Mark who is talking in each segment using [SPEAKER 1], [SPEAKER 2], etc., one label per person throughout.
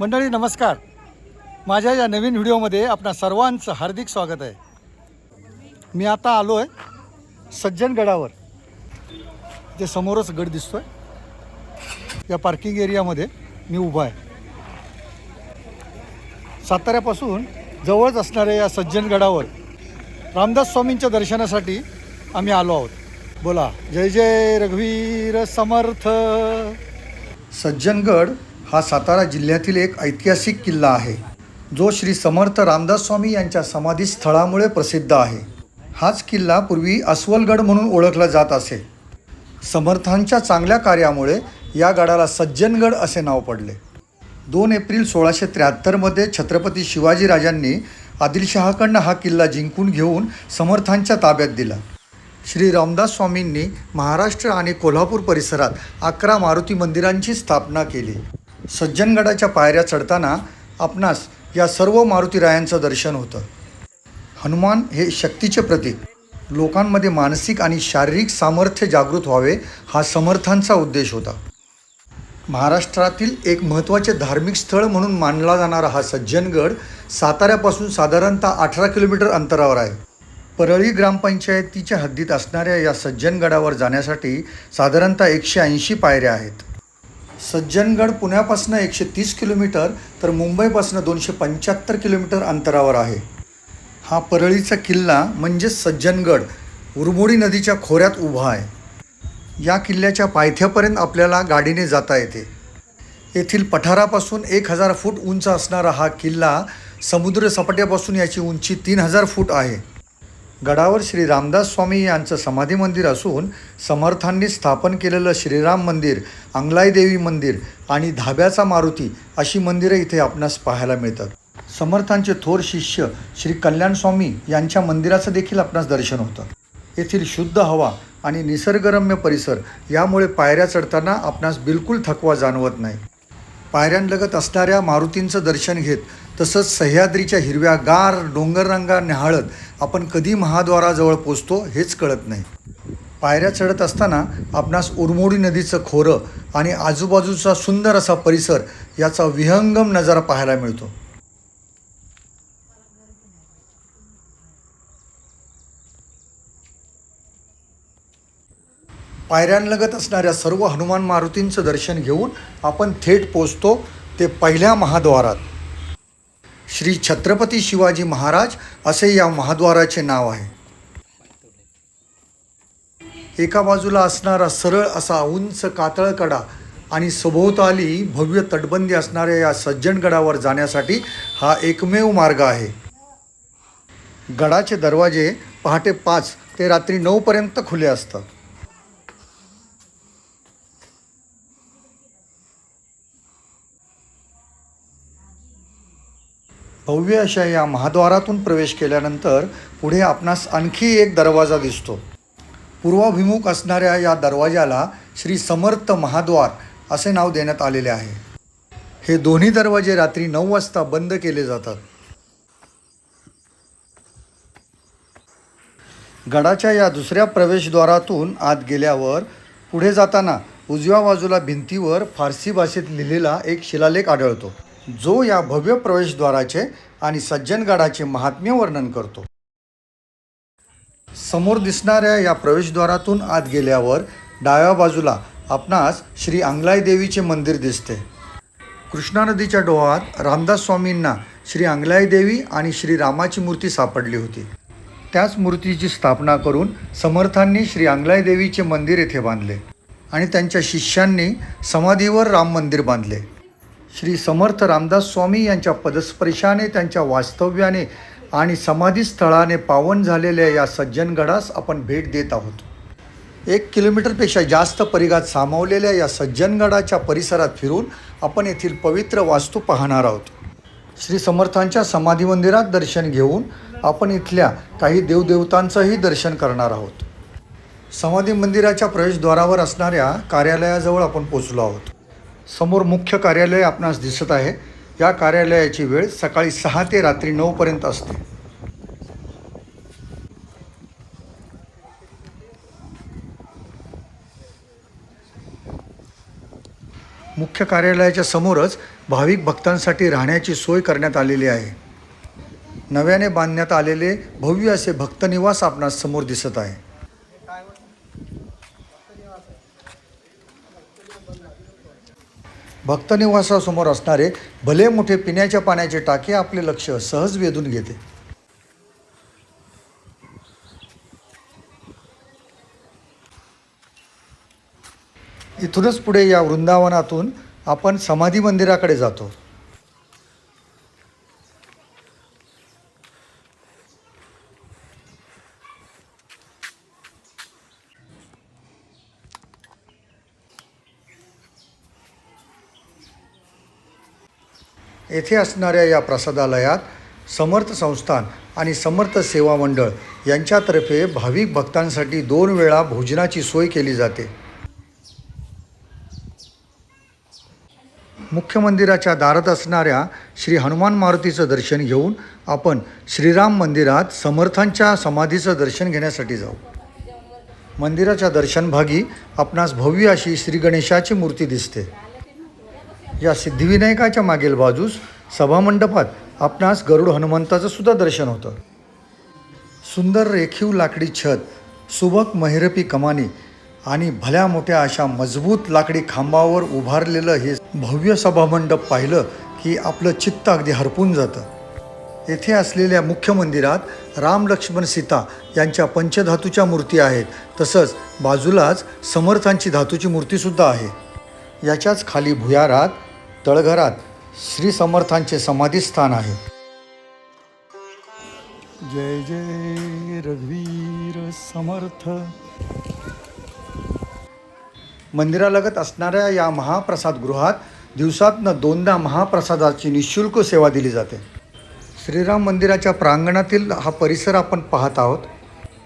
[SPEAKER 1] मंडळी नमस्कार. माझ्या या नवीन व्हिडिओमध्ये आपणा सर्वांचं हार्दिक स्वागत आहे. मी आता आलो आहे सज्जनगडावर ते समोरच गड दिसतो आहे या पार्किंग एरियामध्ये मी उभा आहे. साताऱ्यापासून जवळच असणाऱ्या या सज्जनगडावर रामदास स्वामींच्या दर्शनासाठी आम्ही आलो आहोत. बोला जय जय रघुवीर समर्थ. सज्जनगड हा सातारा जिल्ह्यातील एक ऐतिहासिक किल्ला आहे. जो श्री समर्थ रामदास स्वामी यांच्या समाधीस्थळामुळे प्रसिद्ध आहे. हाच किल्ला पूर्वी अस्वलगड म्हणून ओळखला जात असे. समर्थांच्या चांगल्या कार्यामुळे या गडाला सज्जनगड असे नाव पडले. दोन एप्रिल सोळाशे त्र्याहत्तरमध्ये छत्रपती शिवाजीराजांनी आदिलशहाकडनं हा किल्ला जिंकून घेऊन समर्थांच्या ताब्यात दिला. श्री रामदास स्वामींनी महाराष्ट्र आणि कोल्हापूर परिसरात अकरा मारुती मंदिरांची स्थापना केली. सज्जनगडाच्या पायऱ्या चढताना आपणास या सर्व मारुतीरायांचं दर्शन होतं. हनुमान हे शक्तीचे प्रतीक. लोकांमध्ये मानसिक आणि शारीरिक सामर्थ्य जागृत व्हावे हा समर्थांचा उद्देश होता. महाराष्ट्रातील एक महत्त्वाचे धार्मिक स्थळ म्हणून मानला जाणारा हा सज्जनगड साताऱ्यापासून साधारणतः अठरा किलोमीटर अंतरावर आहे. परळी ग्रामपंचायतीच्या हद्दीत असणाऱ्या या सज्जनगडावर जाण्यासाठी साधारणतः एकशे ऐंशी पायऱ्या आहेत. सज्जनगड पुण्यापासून एकशे तीस किलोमीटर तर मुंबईपासून दोनशे पंच्याहत्तर किलोमीटर अंतरावर आहे. हा परळीचा किल्ला म्हणजेच सज्जनगड उरमोडी नदीच्या खोऱ्यात उभा आहे. या किल्ल्याच्या पायथ्यापर्यंत आपल्याला गाडीने जाता येते. येथील पठारापासून एक हजार फूट उंच असणारा हा किल्ला समुद्र सपाट्यापासून याची उंची तीन हजार फूट आहे. गडावर श्री रामदास स्वामी यांचं समाधी मंदिर असून समर्थांनी स्थापन केलेलं श्रीराम मंदिर अंगलाई देवी मंदिर आणि धाब्याचा मारुती अशी मंदिरं इथे आपणास पाहायला मिळतात. समर्थांचे थोर शिष्य श्री कल्याण स्वामी यांच्या मंदिराचं देखील आपणास दर्शन होतं. येथील शुद्ध हवा आणि निसर्गरम्य परिसर यामुळे पायऱ्या चढताना आपणास बिलकुल थकवा जाणवत नाही. पायऱ्यांलगत असणाऱ्या मारुतींचं दर्शन घेत तसंच सह्याद्रीच्या हिरव्या गार डोंगररांगा न्याहाळत आपण कधी महाद्वाराजवळ पोचतो हेच कळत नाही. पायऱ्या चढत असताना आपणास उरमोडी नदीचं खोरं आणि आजूबाजूचा सुंदर असा परिसर याचा विहंगम नजारा पाहायला मिळतो. पायऱ्यांलगत असणाऱ्या सर्व हनुमान मारुतींचं दर्शन घेऊन आपण थेट पोचतो ते पहिल्या महाद्वारात. श्री छत्रपती शिवाजी महाराज असे या महाद्वाराचे नाव आहे. एका बाजूला असणारा सरळ असा उंच कातळकडा आणि सभोवताली भव्य तटबंदी असणाऱ्या या सज्जनगडावर जाण्यासाठी हा एकमेव मार्ग आहे. गडाचे दरवाजे पहाटे पाच ते रात्री नऊपर्यंत खुले असतात. भव्य अशा या महाद्वारातून प्रवेश केल्यानंतर पुढे आपणास आणखी एक दरवाजा दिसतो. पूर्वाभिमुख असणाऱ्या या दरवाजाला श्री समर्थ महाद्वार असे नाव देण्यात आलेले आहे. हे दोन्ही दरवाजे रात्री नऊ वाजता बंद केले जातात. गडाच्या या दुसऱ्या प्रवेशद्वारातून आत गेल्यावर पुढे जाताना उजव्या बाजूला भिंतीवर फारसी भाषेत लिहिलेला एक शिलालेख आढळतो. जो या भव्य प्रवेशद्वाराचे आणि सज्जनगडाचे महात्म्य वर्णन करतो. समोर दिसणाऱ्या या प्रवेशद्वारातून आत गेल्यावर डाव्या बाजूला आपणास श्री अंगलाई देवीचे मंदिर दिसते. कृष्णा नदीच्या डोहात रामदास स्वामींना श्री अंगलाई देवी आणि श्री रामाची मूर्ती सापडली होती. त्याच मूर्तीची स्थापना करून समर्थांनी श्री अंगलाई देवीचे मंदिर येथे बांधले आणि त्यांच्या शिष्यांनी समाधीवर राम मंदिर बांधले. श्री समर्थ रामदास स्वामी यांच्या पदस्पर्शाने त्यांच्या वास्तव्याने आणि समाधीस्थळाने पावन झालेल्या या सज्जनगडास आपण भेट देत आहोत. एक किलोमीटरपेक्षा जास्त परिघात सामावलेल्या या सज्जनगडाच्या परिसरात फिरून आपण येथील पवित्र वास्तू पाहणार आहोत. श्री समर्थांच्या समाधी मंदिरात दर्शन घेऊन आपण इथल्या काही देवदेवतांचंही दर्शन करणार आहोत. समाधी मंदिराच्या प्रवेशद्वारावर असणाऱ्या कार्यालयाजवळ आपण पोचलो आहोत. समोर मुख्य कार्यालय आपणास दिसत आहे. या कार्यालयाची वेळ सकाळी सहा ते रात्री नऊपर्यंत असते. मुख्य कार्यालयाच्या समोरच भाविक भक्तांसाठी राहण्याची सोय करण्यात आलेली आहे. नव्याने बांधण्यात आलेले भव्य असे भक्तनिवास आपणास समोर दिसत आहे. भक्तनिवासासमोर असणारे भले मोठे पिण्याच्या पाण्याचे टाके आपले लक्ष सहज वेधून घेते. इथूनच पुढे या वृंदावनातून आपण समाधी मंदिराकडे जातो. येथे असणाऱ्या या प्रसादालयात समर्थ संस्थान आणि समर्थ सेवा मंडळ यांच्यातर्फे भाविक भक्तांसाठी दोन वेळा भोजनाची सोय केली जाते. मुख्य मंदिराच्या दारात असणाऱ्या श्री हनुमान मारुतीचं दर्शन घेऊन आपण श्रीराम मंदिरात समर्थांच्या समाधीचं दर्शन घेण्यासाठी जाऊ. मंदिराच्या दर्शनभागी आपणास भव्य अशी श्री गणेशाची मूर्ती दिसते. या सिद्धिविनायकाच्या मागील बाजूस सभामंडपात आपणास गरुड हनुमंताचं सुद्धा दर्शन होतं. सुंदर रेखीव लाकडी छत सुबक महिरपी कमानी आणि भल्या मोठ्या अशा मजबूत लाकडी खांबावर उभारलेलं हे भव्य सभामंडप पाहिलं की आपलं चित्त अगदी हरपून जातं. येथे असलेल्या मुख्य मंदिरात राम लक्ष्मण सीता यांच्या पंचधातूच्या मूर्ती आहेत तसंच बाजूलाच समर्थांची धातूची मूर्तीसुद्धा आहे. याच्याच खाली भुयारात तळघरात श्री समर्थांचे समाधीस्थान आहे. जय जय रघुवीर समर्थ. मंदिरालगत असणाऱ्या या महाप्रसादगृहात दिवसातनं दोनदा महाप्रसादाची निशुल्क सेवा दिली जाते. श्रीराम मंदिराच्या प्रांगणातील हा परिसर आपण पाहत आहोत.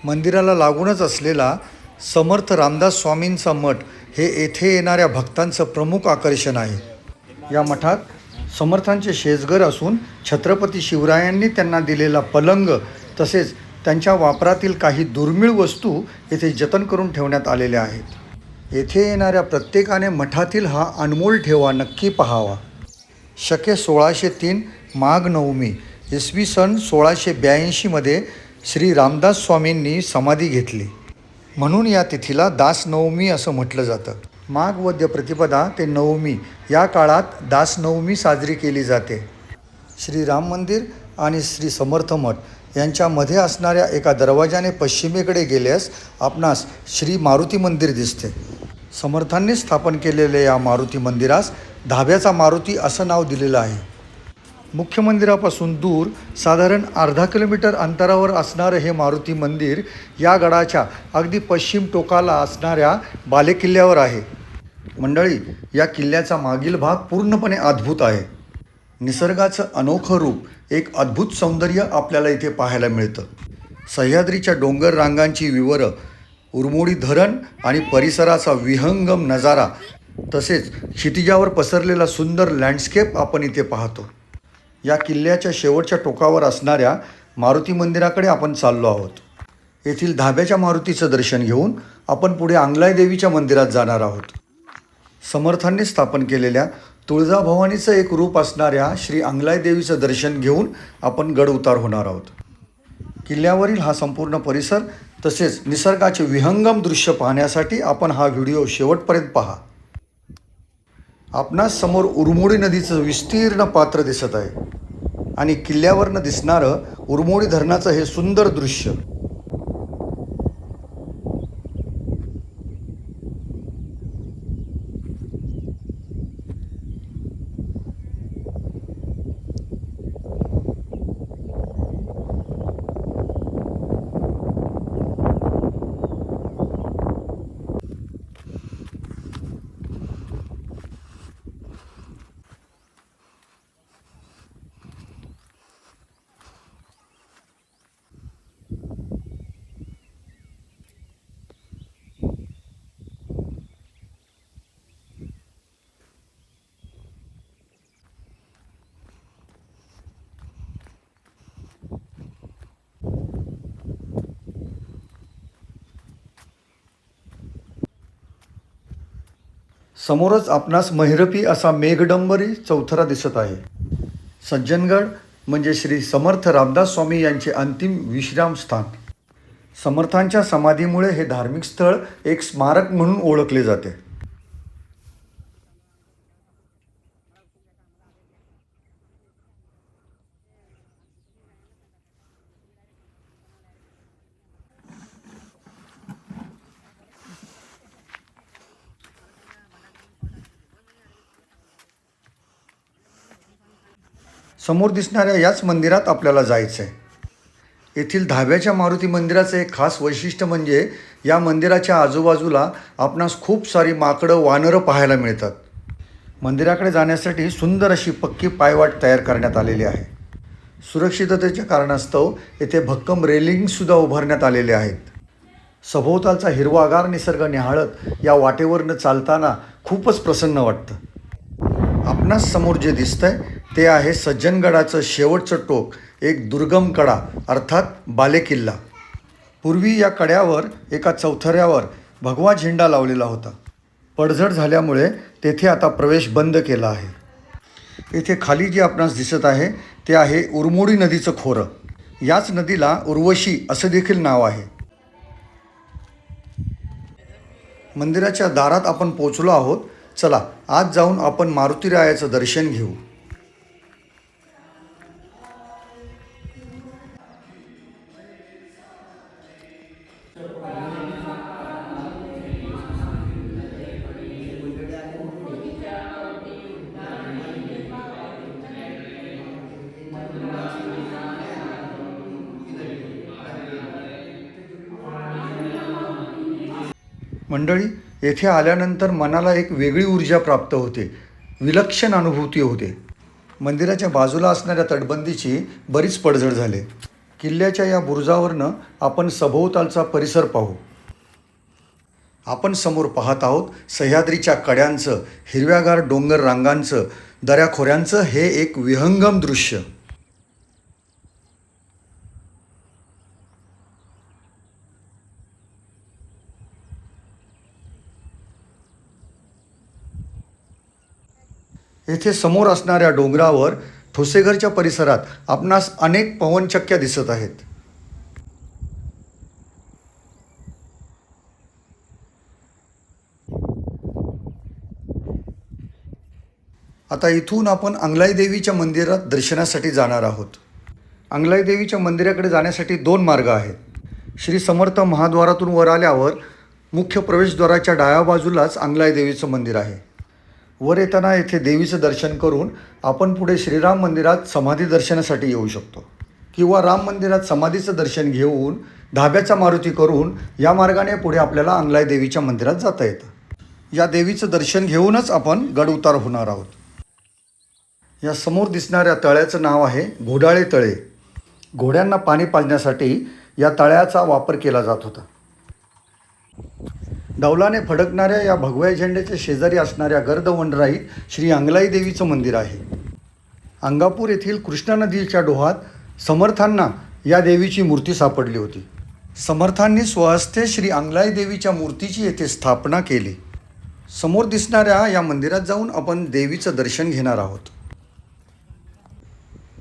[SPEAKER 1] मंदिराला लागूनच असलेला समर्थ रामदास स्वामींचा मठ हे येथे येणाऱ्या भक्तांचं प्रमुख आकर्षण आहे. या मठात समर्थांचे शेजघर असून छत्रपती शिवरायांनी त्यांना दिलेला पलंग तसेच त्यांच्या वापरातील काही दुर्मिळ वस्तू येथे जतन करून ठेवण्यात आलेल्या आहेत. येथे येणाऱ्या प्रत्येकाने मठातील हा अनमोल ठेवा नक्की पहावा. शके सोळाशे तीन माघ नवमी इसवी सन सोळाशे ब्याऐंशीमध्ये श्री रामदास स्वामींनी समाधी घेतली. म्हणून या तिथीला दासनवमी असं म्हटलं जातं. माघ वद्य प्रतिपदा ते नवमी. या काळात दासनवमी साजरी केली जाते. श्री राम मंदिर आणि श्री समर्थ मठ यांच्यामध्ये असणाऱ्या एका दरवाजाने पश्चिमेकडे गेल्यास आपणास श्री मारुती मंदिर दिसते. समर्थांनी स्थापन केलेल्या या मारुती मंदिरास धाब्याचा मारुती असं नाव दिलेलं आहे. मुख्य मंदिरापासून दूर साधारण अर्धा किलोमीटर अंतरावर असणारं हे मारुती मंदिर या गडाच्या अगदी पश्चिम टोकाला असणाऱ्या बालेकिल्ल्यावर आहे. मंडळी या किल्ल्याचा मागील भाग पूर्णपणे अद्भुत आहे. निसर्गाचं अनोखं रूप एक अद्भुत सौंदर्य आपल्याला इथे पाहायला मिळतं. सह्याद्रीच्या डोंगर रांगांची विवरं उरमोडी धरण आणि परिसराचा विहंगम नजारा तसेच क्षितिजावर पसरलेला सुंदर लँडस्केप आपण इथे पाहतो. या किल्ल्याच्या शेवटच्या टोकावर असणाऱ्या मारुती मंदिराकडे आपण चाललो आहोत. येथील धाब्याच्या मारुतीचं दर्शन घेऊन आपण पुढे आंगलाय देवीच्या मंदिरात जाणार आहोत. समर्थांनी स्थापन केलेल्या तुळजाभवानीचं एक रूप असणाऱ्या श्री आंगलाय देवीचं दर्शन घेऊन आपण गड उतार होणार आहोत. किल्ल्यावरील हा संपूर्ण परिसर तसेच निसर्गाचे विहंगम दृश्य पाहण्यासाठी आपण हा व्हिडिओ शेवटपर्यंत पहा. आपणास समोर उरमोडी नदीचं विस्तीर्ण पात्र दिसत आहे. आणि किल्ल्यावरनं दिसणारं उरमोडी धरणाचं हे सुंदर दृश्य. समोरच आपणास महिरपी असा मेघडंबरी चौथरा दिसत आहे. सज्जनगड म्हणजे श्री समर्थ रामदास स्वामी यांचे अंतिम विश्राम स्थान. समर्थांच्या समाधीमुळे हे धार्मिक स्थळ एक स्मारक म्हणून ओळखले जाते. समोर दिसणाऱ्या याच मंदिरात आपल्याला जायचं आहे येथील धाब्याच्या मारुती मंदिराचं एक खास वैशिष्ट्य म्हणजे या मंदिराच्या आजूबाजूला आपणास खूप सारी माकडं वानरं पाहायला मिळतात. मंदिराकडे जाण्यासाठी सुंदर अशी पक्की पायवाट तयार करण्यात आलेली आहे. सुरक्षिततेच्या कारणास्तव येथे भक्कम रेलिंगसुद्धा उभारण्यात आलेले आहेत. सभोवतालचा हिरवागार निसर्ग निहाळत या वाटेवरनं चालताना खूपच प्रसन्न वाटतं. आपणास समोर जे दिसतंय ते आहे सज्जनगडाचं शेवटचं टोक एक दुर्गम कडा अर्थात बालेकिल्ला. पूर्वी या कड्यावर एका चौथऱ्यावर भगवा झेंडा लावलेला होता. पडझड झाल्यामुळे तेथे आता प्रवेश बंद केला आहे. येथे खाली जे आपणास दिसत आहे ते आहे उरमोडी नदीचं खोरं. याच नदीला उर्वशी असं देखील नाव आहे. मंदिराच्या दारात आपण पोचलो आहोत. चला आज जाऊन आपण मारुतीरायाचं दर्शन घेऊ. मंडळी येथे आल्यानंतर मनाला एक वेगळी ऊर्जा प्राप्त होते विलक्षण अनुभूती होते. मंदिराच्या बाजूला असणाऱ्या तटबंदीची बरीच पडझड झाले. किल्ल्याच्या या बुरुजावरनं आपण सभोवतालचा परिसर पाहू. आपण समोर पाहत आहोत सह्याद्रीच्या कड्यांचं हिरव्यागार डोंगर रांगांचं दऱ्याखोऱ्यांचं हे एक विहंगम दृश्य. येथे समोर असणाऱ्या डोंगरावर ठोसेघरच्या परिसरात आपणास अनेक पवनचक्क्या दिसत आहेत. आता इथून आपण अंगलाई देवीच्या मंदिरात दर्शनासाठी जाणार आहोत. अंगलाई देवीच्या मंदिराकडे जाण्यासाठी दोन मार्ग आहेत. श्री समर्थ महाद्वारातून वर आल्यावर मुख्य प्रवेशद्वाराच्या डाव्या बाजूलाच अंगलाई देवीचं मंदिर आहे. वर येताना येथे देवीचं दर्शन करून आपण पुढे श्रीराम मंदिरात समाधी दर्शनासाठी येऊ शकतो. किंवा राम मंदिरात समाधीचं दर्शन घेऊन धाब्याचा मारुती करून या मार्गाने पुढे आपल्याला अंगलाई देवीच्या मंदिरात जाता येतं. या देवीचं दर्शन घेऊनच आपण गड उतार होणार आहोत. या समोर दिसणाऱ्या तळ्याचं नाव आहे घोडाळे तळे. घोड्यांना पाणी पाजण्यासाठी या तळ्याचा वापर केला जात होता. डौलाने फडकणाऱ्या या भगव्या झेंड्याच्या शेजारी असणाऱ्या गर्दवंडराईत श्री अंगलाई देवीचं मंदिर आहे. अंगापूर येथील कृष्णा नदीच्या डोहात समर्थांना या देवीची मूर्ती सापडली होती. समर्थांनी स्वहस्ते श्री अंगलाई देवीच्या मूर्तीची येथे स्थापना केली. समोर दिसणाऱ्या या मंदिरात जाऊन आपण देवीचं दर्शन घेणार आहोत.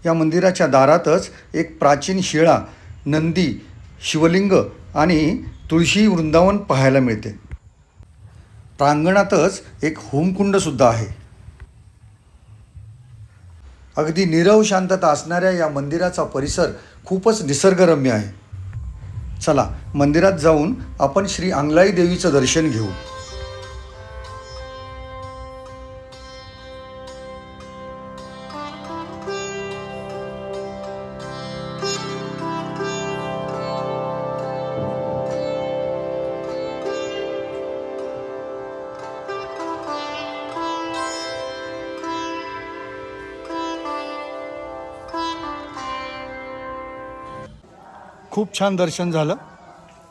[SPEAKER 1] या मंदिराच्या दारातच एक प्राचीन शिळा नंदी शिवलिंग आणि तुळशी वृंदावन पाहायला मिळते. प्रांगणातच एक होमकुंडसुद्धा आहे. अगदी निरव शांतता असणाऱ्या या मंदिराचा परिसर खूपच निसर्गरम्य आहे. चला मंदिरात जाऊन आपण श्री आंगलाई देवीचं दर्शन घेऊ. खूप छान दर्शन झालं.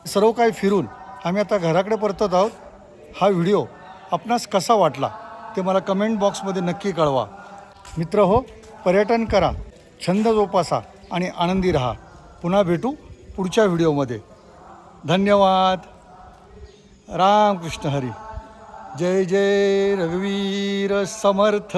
[SPEAKER 1] सर्व काही फिरून आम्ही आता घराकडे परतत आहोत. हा व्हिडिओ आपणास कसा वाटला ते मला कमेंट बॉक्समध्ये नक्की कळवा. मित्र हो पर्यटन करा छंद जोपासा आणि आनंदी राहा. पुन्हा भेटू पुढच्या व्हिडिओमध्ये धन्यवाद. रामकृष्ण हरी. जय जय रघुवीर समर्थ.